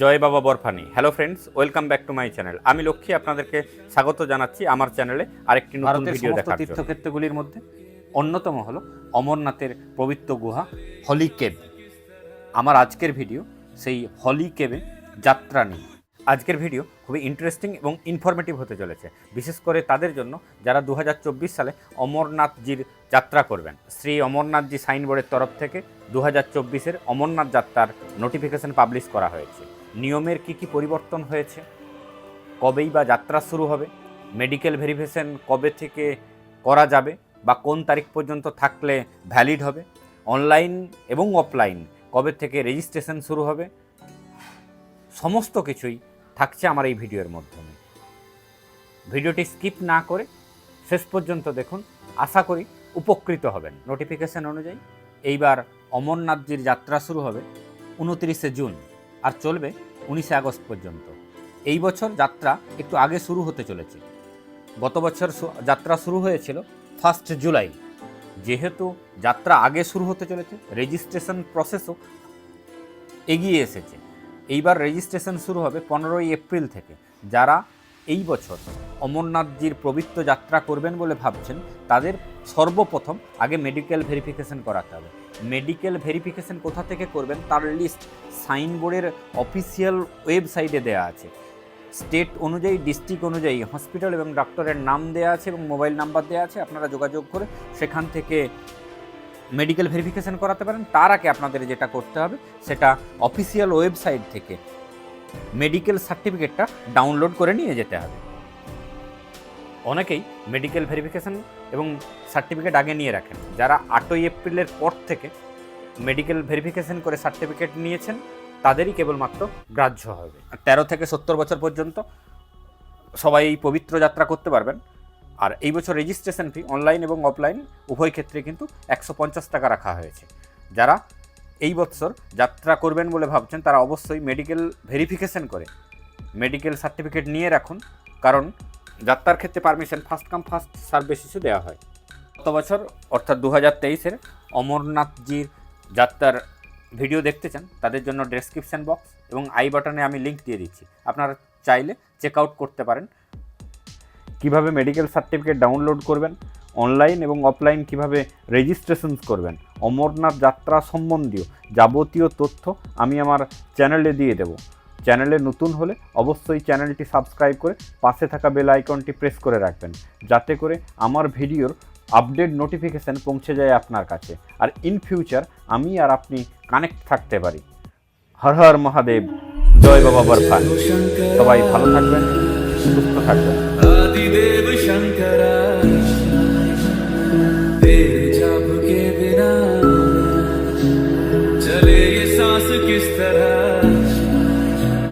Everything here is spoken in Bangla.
Joy Baba Barfani. Hello friends welcome back to my channel আমি লক্ষ্মী আপনাদেরকে স্বাগত জানাচ্ছি আমার চ্যানেলে আরেকটি নতুন ভিডিও দেখার তীর্থক্ষেত্রগুলির মধ্যে অন্যতম হলো অমরনাথের পবিত্র গুহা হলি কেব আমার আজকের ভিডিও সেই হলি কেবে যাত্রা নিয়ে। আজকের ভিডিও খুবই ইন্টারেস্টিং এবং ইনফরমেটিভ হতে চলেছে। বিশেষ করে তাদের জন্য যারা দু হাজার চব্বিশ সালে অমরনাথজির যাত্রা করবেন। শ্রী অমরনাথজি সাইনবোর্ডের তরফ থেকে দু হাজার চব্বিশের অমরনাথ যাত্রার নোটিফিকেশন পাবলিশ করা হয়েছে। নিয়মের কি কি পরিবর্তন হয়েছে? কবেই বা যাত্রা শুরু হবে? মেডিকেল ভেরিফিকেশন কবে থেকে করা যাবে? বা কোন তারিখ পর্যন্ত থাকলে ভ্যালিড হবে? অনলাইন এবং অফলাইন কবে থেকে রেজিস্ট্রেশন শুরু হবে? সমস্ত কিছুই থাকছে আমার এই ভিডিওর মাধ্যমে। ভিডিওটি স্কিপ না করে শেষ পর্যন্ত দেখুন। আশা করি উপকৃত হবেন। নোটিফিকেশন অনুযায়ী এইবার অমরনাথজির যাত্রা শুরু হবে উনতিরিশে জুন। আর চলবে উনিশে আগস্ট পর্যন্ত। এই বছর যাত্রা একটু আগে শুরু হতে চলেছে। গত বছর যাত্রা শুরু হয়েছিল ফার্স্ট জুলাই। যেহেতু যাত্রা আগে শুরু হতে চলেছে রেজিস্ট্রেশন প্রসেসও এগিয়ে এসেছে। এইবার রেজিস্ট্রেশন শুরু হবে পনেরোই এপ্রিল থেকে। যারা এই বছর অমরনাথজির পবিত্র যাত্রা করবেন বলে ভাবছেন, তাদের সর্বপ্রথম আগে মেডিকেল ভেরিফিকেশন করাতে হবে। মেডিকেল ভেরিফিকেশন কোথা থেকে করবেন? তার লিস্ট সাইনবোর্ডের অফিসিয়াল ওয়েবসাইটে দেওয়া আছে। স্টেট অনুযায়ী ডিস্ট্রিক্ট অনুযায়ী হসপিটাল এবং ডক্টরের নাম দেওয়া আছে এবং মোবাইল নাম্বার দেওয়া আছে। আপনারা যোগাযোগ করে সেখান থেকে মেডিকেল ভেরিফিকেশন করাতে পারেন। তার আগে আপনাদের যেটা করতে হবে, সেটা অফিসিয়াল ওয়েবসাইট থেকে মেডিকেল সার্টিফিকেটটা ডাউনলোড করে নিয়ে যেতে হবে। অনেকেই মেডিকেল ভেরিফিকেশন এবং সার্টিফিকেট আগে নিয়ে রাখেন। যারা আটই এপ্রিলের পর থেকে মেডিকেল ভেরিফিকেশন করে সার্টিফিকেট নিয়েছেন, তাদেরই কেবলমাত্র গ্রাহ্য হবে। তেরো থেকে সত্তর বছর পর্যন্ত সবাই এই পবিত্র যাত্রা করতে পারবেন। আর এই বছর রেজিস্ট্রেশন ফি অনলাইন এবং অফলাইন উভয় ক্ষেত্রে কিন্তু একশো পঞ্চাশ টাকা রাখা হয়েছে। যারা এই বছর যাত্রা করবেন বলে ভাবছেন, তারা অবশ্যই মেডিকেল ভেরিফিকেশন করে মেডিকেল সার্টিফিকেট নিয়ে রাখুন। কারণ যাত্রার ক্ষেত্রে permission first come first serve বেসিসে দেওয়া হয়। গত বছর, অর্থাৎ দু হাজার তেইশের অমরনাথজির যাত্রার ভিডিও দেখতে চান, তাদের জন্য ডেসক্রিপশন বক্স এবং আই বাটনে আমি লিঙ্ক দিয়ে দিচ্ছি। আপনারা চাইলে চেক আউট করতে পারেন। কীভাবে মেডিকেল সার্টিফিকেট ডাউনলোড করবেন অনলাইন এবং অফলাইন কীভাবে রেজিস্ট্রেশন করবেন, অমরনাথ যাত্রা সম্বন্ধীয় যাবতীয় তথ্য আমি আমার চ্যানেলে দিয়ে দেব। চ্যানেলে নতুন হলে অবশ্যই চ্যানেলটি সাবস্ক্রাইব করে পাশে থাকা বেল আইকনটি প্রেস করে রাখবেন, যাতে করে আমার ভিডিওর আপডেট নোটিফিকেশান পৌঁছে যায় আপনার কাছে। আর ইন ফিউচার আমি আর আপনি কানেক্ট থাকতে পারি। হর হর মহাদেব, জয় বাবা বরফান সবাই ভালো থাকবেন, সুস্থ থাকবেন। শঙ্করা।